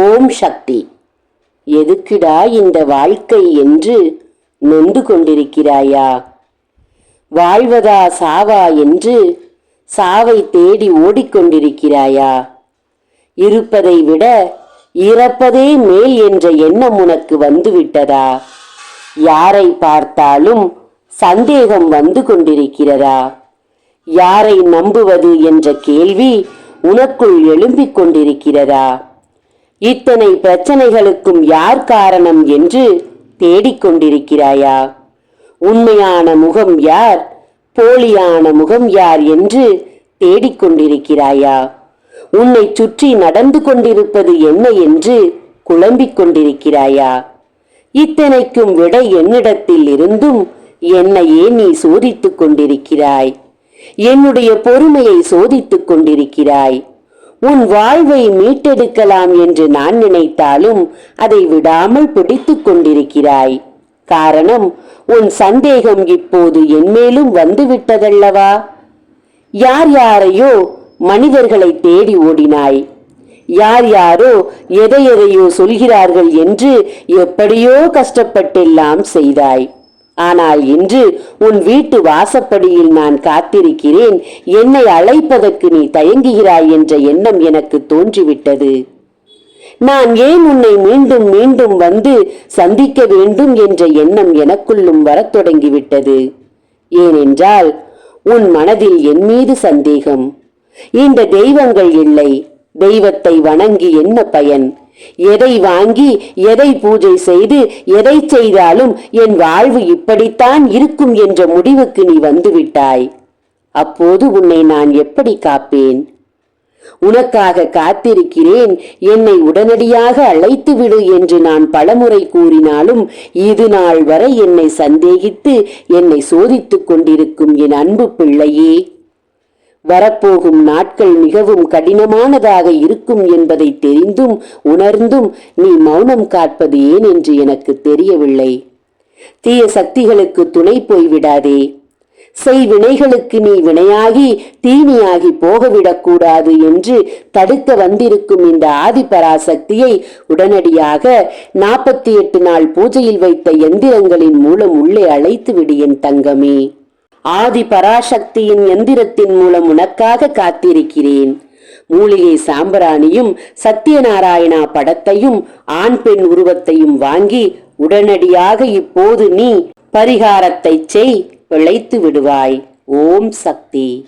ஓம் சக்தி. எதுக்குடா இந்த வாழ்க்கை என்று நொந்து கொண்டிருக்கிறாயா? வாழ்வதா சாவா என்று சாவை தேடி ஓடிக்கொண்டிருக்கிறாயா? இருப்பதை விட இறப்பதே மேல் என்ற எண்ணம் உனக்கு வந்துவிட்டதா? யாரை பார்த்தாலும் சந்தேகம் வந்து கொண்டிருக்கிறதா? யாரை நம்புவது என்ற கேள்வி உனக்குள் எழும்பிக் கொண்டிருக்கிறதா? இத்தனை பிரச்சனைகளுக்கும் யார் காரணம் என்று தேடிக்கொண்டிருக்கிறாயா? உண்மையான முகம் யார்? போலியான முகம் யார் என்று தேடிக்கொண்டிருக்கிறாயா? உன்னை சுற்றி நடந்து கொண்டிருப்பது என்ன என்று குழம்பிக் கொண்டிருக்கிறாயா? இத்தனைக்கும் விட என்னிடத்தில் இருந்தும் என்னையே நீ சோதித்துக் கொண்டிருக்கிறாய். என்னுடைய பொறுமையை சோதித்துக் கொண்டிருக்கிறாய். உன் வாழ்வை மீட்டெடுக்கலாம் என்று நான் நினைத்தாலும் அதை விடாமல் பிடித்துக் கொண்டிருக்கிறாய். காரணம் உன் சந்தேகம் இப்போது என்மேலும் வந்துவிட்டதல்லவா? யார் யாரையோ மனிதர்களை தேடி ஓடினாய். யார் யாரோ எதை எதையோ சொல்கிறார்கள் என்று எப்படியோ கஷ்டப்பட்டெல்லாம் செய்தாய். ஆனால் இன்று உன் வீட்டு வாசப்படியில் நான் காத்திருக்கிறேன். என்னை அழைப்பதற்கு நீ தயங்குகிறாய் என்ற எண்ணம் எனக்கு தோன்றிவிட்டது. நான் ஏன் உன்னை மீண்டும் மீண்டும் வந்து சந்திக்க வேண்டும் என்ற எண்ணம் எனக்குள்ளும் வரத் தொடங்கிவிட்டது. ஏனென்றால் உன் மனதில் என் மீது சந்தேகம். இந்த தெய்வங்கள் இல்லை. தெய்வத்தை வணங்கி என்ன பயன்? எதை வாங்கி எதை பூஜை செய்து எதை செய்தாலும் என் வாழ்வு இப்படித்தான் இருக்கும் என்ற முடிவுக்கு நீ வந்துவிட்டாய். அப்போது உன்னை நான் எப்படி காப்பேன்? உனக்காக காத்திருக்கிறேன் என்னை உடனடியாக அழைத்து விடு என்று நான் பலமுறை கூறினாலும் இது நாள் வரை என்னை சந்தேகித்து என்னை சோதித்துக் கொண்டிருக்கும் என் அன்பு பிள்ளையே. வரப்போகும் நாட்கள் மிகவும் கடினமானதாக இருக்கும் என்பதை தெரிந்தும் உணர்ந்தும் நீ மௌனம் காப்பது ஏன் என்று எனக்கு தெரியவில்லை. தீய சக்திகளுக்கு துணை போய்விடாதே செய் வினைகளுக்கு நீ வினையாகி தீனியாகி போகவிடக்கூடாது என்று தடுக்க வந்திருக்கும் இந்த ஆதிபராசக்தியை உடனடியாக நாற்பத்தி எட்டு நாள் பூஜையில் வைத்த எந்திரங்களின் மூலம் உள்ளே அழைத்து விடு என் தங்கமே. ஆதி பராசக்தியின் எந்திரத்தின் மூலம் உனக்காக காத்திருக்கிறேன். மூலிகை சாம்பிராணியும் சத்யநாராயணா படத்தையும் ஆண் பெண் உருவத்தையும் வாங்கி உடனடியாக இப்போது நீ பரிகாரத்தை செய் பிழைத்து விடுவாய். ஓம் சக்தி.